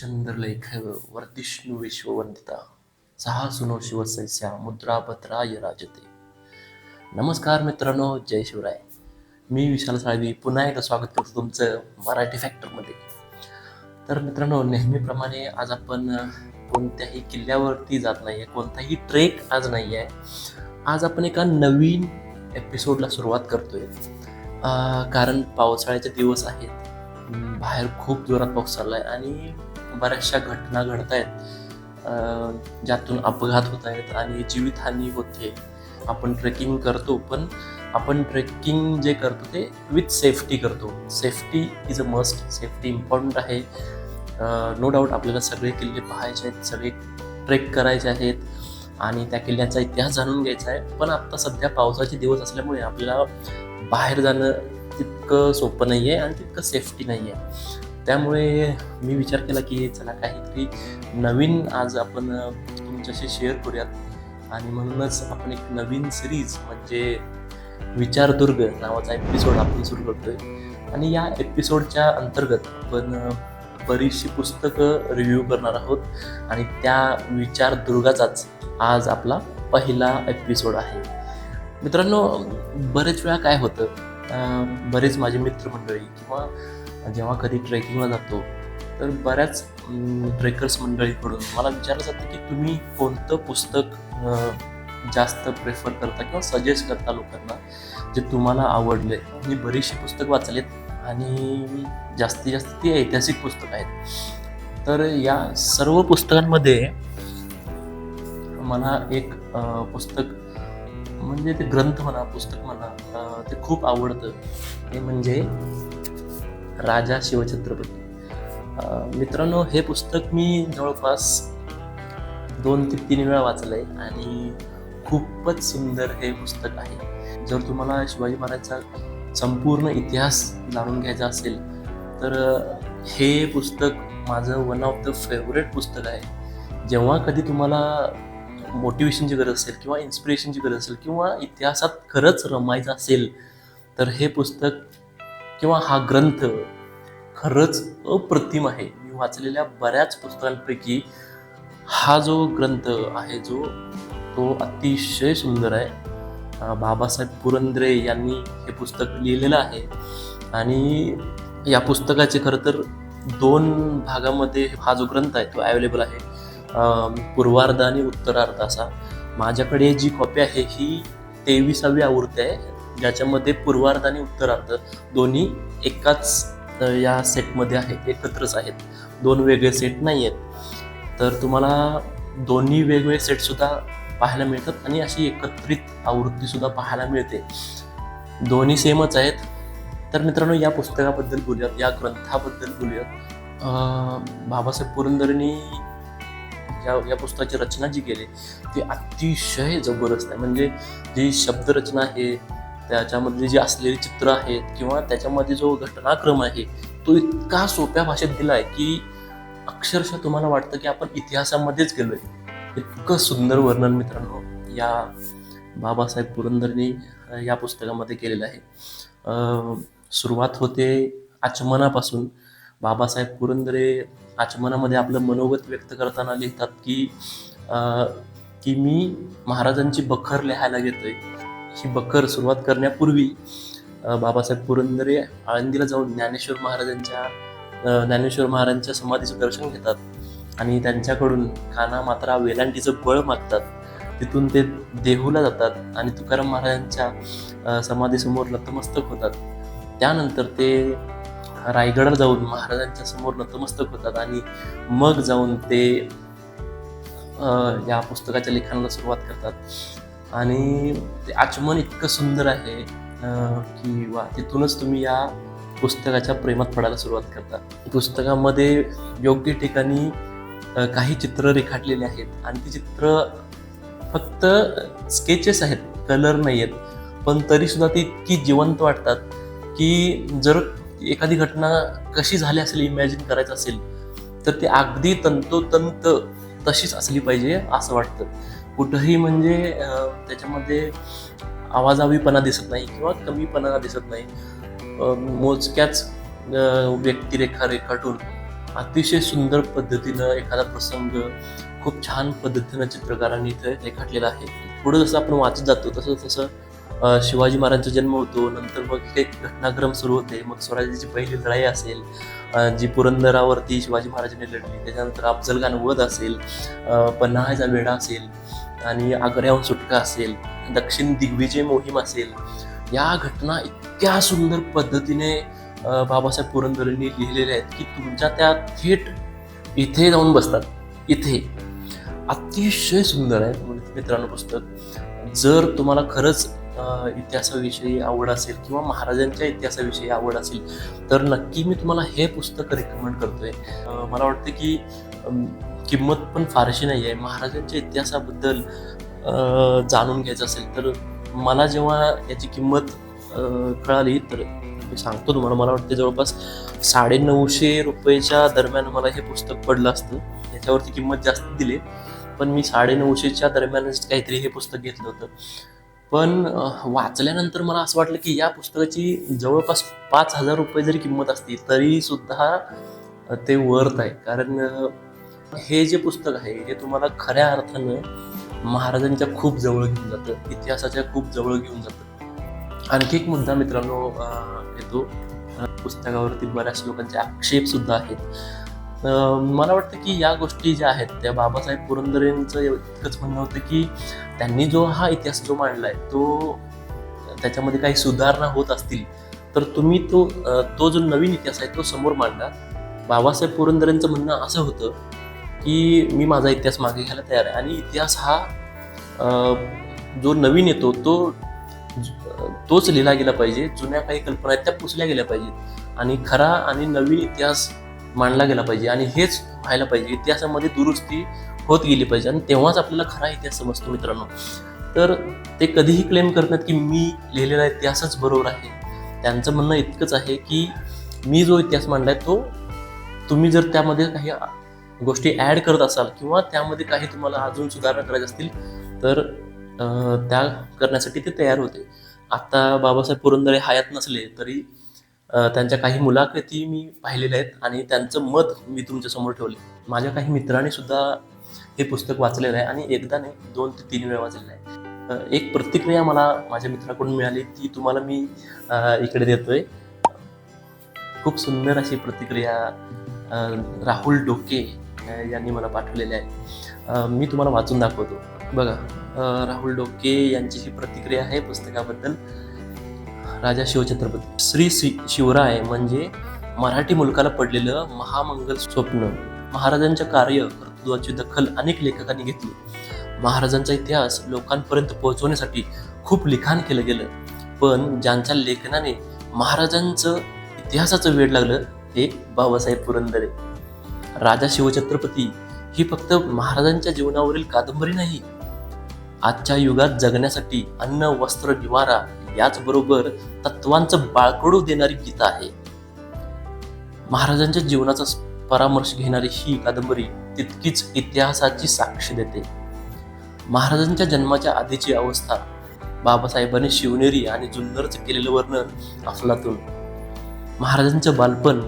चंद्रलेख वर्धिष्णू विश्ववंदिता सहा सुनो शिवसैस्या मुद्रापत्राय राजते। नमस्कार मित्रांनो जय शिवराय। मी विशाल साळवी पुन्हा एकदा स्वागत करतो तुमचं मराठी फॅक्टरमध्ये तर मित्रांनो नेहमीप्रमाणे आज आपण कोणत्याही किल्ल्यावरती जात नाही आहे कोणताही ट्रेक आज नाही आहे आज आपण एका नवीन एपिसोडला सुरुवात करतोय. कारण पावसाळ्याचे दिवस आहेत. बाहेर खूप जोरात पाऊस चालला आहे आणि बऱ्याचशा घटना घडत आहेत ज्यातून अपघात होत आहेत आणि जीवितहानी होते. आपण ट्रेकिंग करतो पण आपण ट्रेकिंग जे करतो ते विथ सेफ्टी करतो. Safety is a must safety important आहे. नो डाऊट आपल्याला सगळे किल्ले पाहायचे आहेत सगळे ट्रेक करायचे आहेत आणि त्या किल्ल्याचा इतिहास जाणून घ्यायचा आहे. पण आत्ता सध्या पावसाचे दिवस असल्यामुळे आपल्याला बाहेर जाणं तितकं सोपं नाही आहे आणि तितकं सेफ्टी नाही आहे त्यामुळे मी विचार केला की चला काहीतरी नवीन आज आपण तुमच्याशी शेअर करूयात. आणि म्हणूनच आपण एक नवीन सिरीज म्हणजे विचारदुर्ग नावाचा एपिसोड आपण सुरू करतोय. आणि या एपिसोडच्या अंतर्गत आपण बरीचशी पुस्तकं रिव्ह्यू करणार आहोत. आणि त्या विचारदुर्गाचाच आज आपला पहिला एपिसोड आहे. मित्रांनो बरेच वेळा काय होतं बरेच माझे मित्रमंडळी किंवा जेव्हा कधी ट्रेकिंगला जातो तर बऱ्याच ट्रेकर्स मंडळीकडून मला विचारलं जातं की तुम्ही कोणतं पुस्तक जास्त प्रेफर करता किंवा सजेस्ट करता लोकांना जे तुम्हाला आवडले? मी बरीचशी पुस्तक वाचलेत आणि जास्तीत जास्त ती ऐतिहासिक पुस्तकं आहेत. तर या सर्व पुस्तकांमध्ये मला एक पुस्तक म्हणजे ते ग्रंथ म्हणा पुस्तक म्हणा ते खूप आवडतं. ते म्हणजे राजा शिवछत्रपती. मित्रांनो हे पुस्तक मी जवळपास दोन ते तीन वेळा वाचलं आहे आणि खूपच सुंदर हे पुस्तक आहे. जर तुम्हाला शिवाजी महाराजांचा संपूर्ण इतिहास जाणून घ्यायचा असेल तर हे पुस्तक माझं वन ऑफ द फेवरेट पुस्तक आहे. जेव्हा कधी तुम्हाला मोटिवेशनची गरज असेल किंवा इन्स्पिरेशनची गरज असेल किंवा इतिहासात खरंच रमायचं असेल तर हे पुस्तक किंवा हा ग्रंथ खरंच अप्रतिम आहे. मी वाचलेल्या बऱ्याच पुस्तकांपैकी हा जो ग्रंथ आहे जो तो अतिशय सुंदर आहे. बाबासाहेब पुरंदरे यांनी हे पुस्तक लिहिलेलं आहे. आणि या पुस्तकाचे खरं तर दोन भागामध्ये हा जो ग्रंथ आहे तो अवेलेबल आहे. पूर्वार्ध आणि उत्तरार्ध असा. माझ्याकडे जी कॉपी आहे ही तेविसावी आवृत्ती आहे. ज्याच्यामध्ये पूर्वार्ध आणि उत्तरार्ध दोन्ही एकाच या सेटमध्ये आहेत एकत्रच आहेत. दोन वेगळे सेट नाही आहेत. तर तुम्हाला दोन्ही वेगवेगळे सेटसुद्धा पाहायला मिळतात आणि अशी एकत्रित आवृत्तीसुद्धा पाहायला मिळते. दोन्ही सेमच आहेत. तर मित्रांनो या पुस्तकाबद्दल बोलूयात या ग्रंथाबद्दल बोलूयात. बाबासाहेब पुरंदरेंनी या या पुस्तकाची रचना जी केली ती अतिशय जबरदस्त आहे. म्हणजे जी शब्दरचना आहे त्याच्यामध्ये जी असलेली चित्र आहेत किंवा त्याच्यामध्ये जो घटनाक्रम आहे तो इतका सोप्या भाषेत दिला आहे की अक्षरशः तुम्हाला वाटतं की आपण इतिहासामध्येच गेलोय. इतकं सुंदर वर्णन मित्रांनो या बाबासाहेब पुरंदरनी या पुस्तकामध्ये केलेलं आहे. सुरुवात होते आचमनापासून. बाबासाहेब पुरंदरे आचमनामध्ये आपलं मनोगत व्यक्त करताना लिहितात की की मी महाराजांची बखर लिहायला घेतोय. ही बखर सुरुवात करण्यापूर्वी बाबासाहेब पुरंदरे आळंदीला जाऊन ज्ञानेश्वर महाराजांच्या ज्ञानेश्वर महाराजांच्या समाधीचं दर्शन घेतात आणि त्यांच्याकडून खाना मात्रा वेलांटीचं बळ मागतात. तिथून ते देहूला जातात आणि तुकाराम महाराजांच्या समाधीसमोर नतमस्तक होतात. त्यानंतर ते रायगडाला जाऊन महाराजांच्या समोर नतमस्तक होतात आणि मग जाऊन ते या पुस्तकाच्या लिखाणाला सुरुवात करतात. आणि ते आचमन इतकं सुंदर आहे की वा तिथूनच तुम्ही या पुस्तकाच्या प्रेमात पडायला सुरुवात करता. पुस्तकामध्ये योग्य ठिकाणी काही चित्र रेखाटलेले आहेत आणि ती चित्र फक्त स्केचेस आहेत कलर नाही आहेत पण तरीसुद्धा ती इतकी जिवंत वाटतात की जर एखादी घटना कशी झाली असेल इमॅजिन करायचं असेल तर ती अगदी तंतोतंत तशीच असली पाहिजे असं वाटतं. कुठंही म्हणजे त्याच्यामध्ये आवाजावीपणा दिसत नाही किंवा कमीपणा दिसत नाही. मोजक्याच व्यक्तिरेखा रेखाटून अतिशय सुंदर पद्धतीनं एखादा प्रसंग खूप छान पद्धतीनं चित्रकारांनी इथे रेखाटलेला आहे. पुढे जसं आपण वाचत जातो तसं तसं शिवाजी महाराजांचा जन्म होतो. नंतर मग काही घटनाक्रम सुरू होते. मग स्वराज्याची पहिली लढाई असेल जी पुरंदरावरती शिवाजी महाराजांनी लढली. त्याच्यानंतर अफजल खान वध असेल अ, पन्हाळ्याचा वेढा असेल आणि आग्र्याहून सुटका असेल दक्षिण दिग्विजय मोहीम असेल. या घटना इतक्या सुंदर पद्धतीने बाबासाहेब पुरंदरेंनी लिहिलेल्या आहेत की तुमच्या त्या थेट इथे जाऊन बसतात. इथे. अतिशय सुंदर आहे. मित्रांनो पुस्तक. जर तुम्हाला खरंच इतिहासाविषयी आवड असेल किंवा महाराजांच्या इतिहासाविषयी आवड असेल तर नक्की मी तुम्हाला हे पुस्तक रेकमेंड करतोय. आहे मला वाटतं की किंमत पण फारशी नाही आहे. महाराजांच्या इतिहासाबद्दल जाणून घ्यायचं असेल तर मला जेव्हा याची किंमत कळाली तर मी सांगतो तुम्हाला. मला वाटतं जवळपास साडे नऊशे रुपयेच्या दरम्यान मला हे पुस्तक पडलं असतं. याच्यावरती किंमत जास्त दिली पण मी साडे नऊशेच्या दरम्यानच काहीतरी हे पुस्तक घेतलं होतं. पण वाचल्यानंतर मला असं वाटलं की या पुस्तकाची जवळपास पाच हजार रुपये जरी किंमत असती तरी सुद्धा ते वर्थ आहे. कारण हे जे पुस्तक आहे हे तुम्हाला खऱ्या अर्थानं महाराजांच्या खूप जवळ घेऊन जातं इतिहासाच्या खूप जवळ घेऊन जातं. आणखी एक मुद्दा मित्रांनो येतो. पुस्तकावरती बऱ्याच लोकांचे आक्षेप सुद्धा आहेत. मला वाटतं की या गोष्टी ज्या आहेत त्या बाबासाहेब पुरंदरेंचं इतकंच म्हणणं होतं की त्यांनी जो हा इतिहास जो मांडला आहे तो त्याच्यामध्ये काही सुधारणा होत असतील तर तुम्ही तो तो जो नवीन इतिहास आहे तो समोर मांडा. बाबासाहेब पुरंदरेंचं म्हणणं असं होतं की मी माझा इतिहास मागे घ्यायला तयार आहे. आणि इतिहास हा जो नवीन येतो तो तोच लिहिला गेला पाहिजे. जुन्या काही कल्पना आहेत त्या पुसल्या गेल्या पाहिजेत. आणि खरा आणि नवीन इतिहास मांडला गेला पाहिजे आणि हेच व्हायला पाहिजे. इतिहासामध्ये दुरुस्ती होत गेली पाहिजे आणि तेव्हाच आपल्याला खरा इतिहास समजतो मित्रांनो. तर ते कधीही क्लेम करतात की मी लिहिलेला इतिहासच बरोबर आहे. त्यांचं म्हणणं इतकंच आहे की मी जो इतिहास मांडला आहे तो तुम्ही जर त्यामध्ये काही गोष्टी ॲड करत असाल किंवा त्यामध्ये काही तुम्हाला अजून सुधारणा करायच्या असतील तर त्या करण्यासाठी ते तयार होते. आत्ता बाबासाहेब पुरंदरे हयात नसले तरी त्यांच्या काही मुलाखती मी पाहिलेल्या आहेत आणि त्यांचं मत मी तुमच्यासमोर ठेवले माझ्या काही मित्रांनी सुद्धा हे पुस्तक वाचलेलं आहे आणि एकदा नाही दोन ते तीन वेळा वाचलेलं आहे. एक प्रतिक्रिया मला माझ्या मित्राकडून मिळाली ती तुम्हाला मी इकडे देतोय. खूप सुंदर अशी प्रतिक्रिया राहुल डोके यांनी मला पाठवलेली आहे. मी तुम्हाला वाचून दाखवतो. बघा राहुल डोके यांची ही प्रतिक्रिया आहे पुस्तकाबद्दल. राजा शिवछत्रपती. श्री श्री शिवराय म्हणजे मराठी मुलकाला पडलेलं महामंगल स्वप्न. महाराजांच्या कार्य कर्तृत्वाची दखल अनेक लेखकांनी घेतली. महाराजांचा इतिहास लोकांपर्यंत पोहोचवण्यासाठी खूप लिखाण केलं गेलं. पण ज्यांच्या लेखनाने महाराजांचं इतिहासाचं वेळ लागलं ते बाबासाहेब पुरंदरे. राजा शिवछत्रपती ही फक्त महाराजांच्या जीवनावरील कादंबरी नाही आजच्या युगात जगण्यासाठी अन्न वस्त्र निवारा याचबरोबर तत्वांचं बाळकडू देणारी गीता आहे. महाराजांच्या जीवनाचा परामर्श घेणारी ही कादंबरी तितकीच इतिहासाची साक्ष देते. महाराजांच्या जन्माच्या आधीची अवस्था बाबासाहेबांनी शिवनेरी आणि जुन्नरचं केलेलं वर्णन अफलातून. महाराजांचं बालपण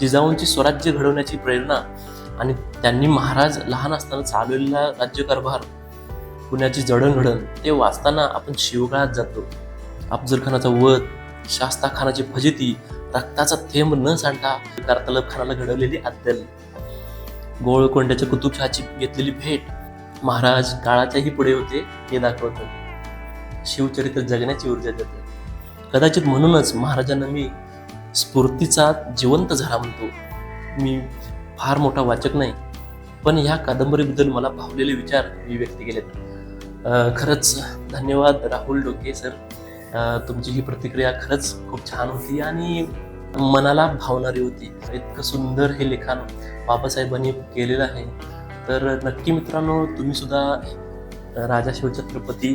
जिजाऊंची स्वराज्य घडवण्याची प्रेरणा आणि त्यांनी महाराज लहान असताना चालवलेला राज्यकारभार पुण्याची जडणघडण ते वाचताना आपण शिवकाळात जातो. अफजलखानाचा वध शास्ता खानाची फजिती रक्ताचा थेंब न सांडता कारतलब खानाला घडवलेली अद्दल. गोळकोंड्याच्या कुतुबशहाची घेतलेली भेट महाराज काळाच्याही पुढे होते हे दाखवतं. शिवचरित्र जगण्याची ऊर्जा देते. कदाचित म्हणूनच महाराजांना मी स्फूर्तीचा जिवंत झाला म्हणतो. मी फार मोठा वाचक नाही पण ह्या कादंबरीबद्दल मला भावलेले विचार मी व्यक्त केलेत. खरंच धन्यवाद राहुल डोके सर. तुमची ही प्रतिक्रिया खरंच खूप छान होती आणि मनाला भावणारी होती. इतकं सुंदर हे लिखाण बाबासाहेबांनी केलेलं आहे. तर नक्की मित्रांनो तुम्ही सुद्धा राजा शिवछत्रपती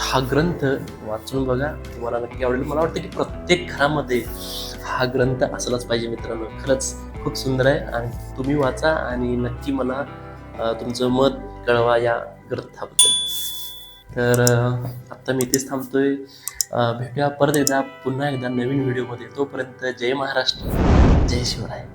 हा ग्रंथ वाचून बघा. तुम्हाला नक्की आवडेल. मला वाटतं की प्रत्येक घरामध्ये हा ग्रंथ असलाच पाहिजे मित्रांनो. खरंच खूप सुंदर आहे आणि तुम्ही वाचा आणि नक्की मला तुमचं मत कळवा या ग्रंथाबद्दल. तर आत्ता मी इथेच थांबतोय. भेटूया परत एकदा पुन्हा एकदा नवीन व्हिडिओमध्ये. तोपर्यंत जय महाराष्ट्र जय शिवराय.